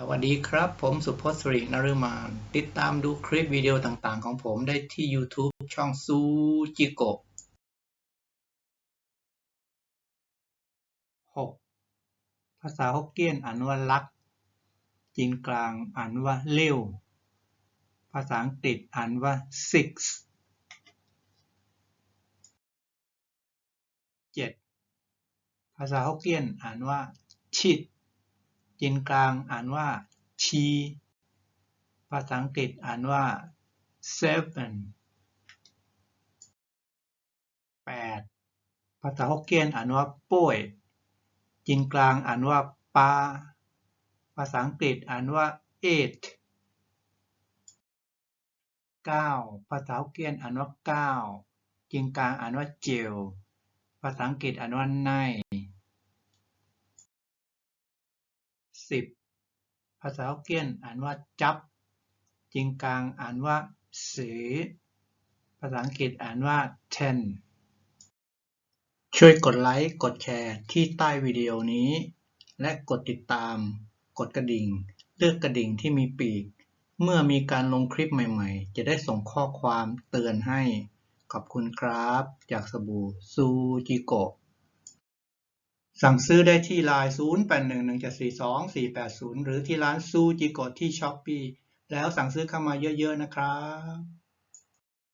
สวัสดีครับ ผมสุพจน์สิรินฤมาน ติดตามดูคลิปวิดีโอต่างๆ ของผมได้ที่ YouTube ช่องซูจิโกะ6ภาษาฮกเกี้ยนอ่านว่าลัก จีนกลางอ่านว่าเลี้ยวภาษาอังกฤษอ่านว่า six 7ภาษาฮกเกี้ยนอ่านว่าชิด จีนกลางอ่านว่าชี ภาษาอังกฤษอ่านว่า seven 8ภาษาฮกเกี้ยนอ่านว่าป่วยจีนกลางอ่านว่าปา ภาษาอังกฤษอ่านว่า eight 9ภาษาฮกเกี้ยนอ่านว่าเก้าจีนกลางอ่านว่าเจียวภาษาอังกฤษอ่านว่าไน สิบภาษาฮกเกี้ยนอ่านว่าจับจีนกลางอ่านว่าสือ ภาษาอังกฤษอ่านว่า ten ช่วยกดไลค์กดแชร์ที่ใต้วิดีโอนี้ และกดติดตาม กดกระดิ่ง เลือกกระดิ่งที่มีปีก เมื่อมีการลงคลิปใหม่ๆ จะได้ส่งข้อความเตือนให้ ขอบคุณครับ จากสบู่ซูจิโกะ สั่งซื้อได้ที่ไลน์0811742480 หรือที่ร้านซูจิโกะที่ช้อปปีแล้วสั่งซื้อเข้ามาเยอะๆนะครับ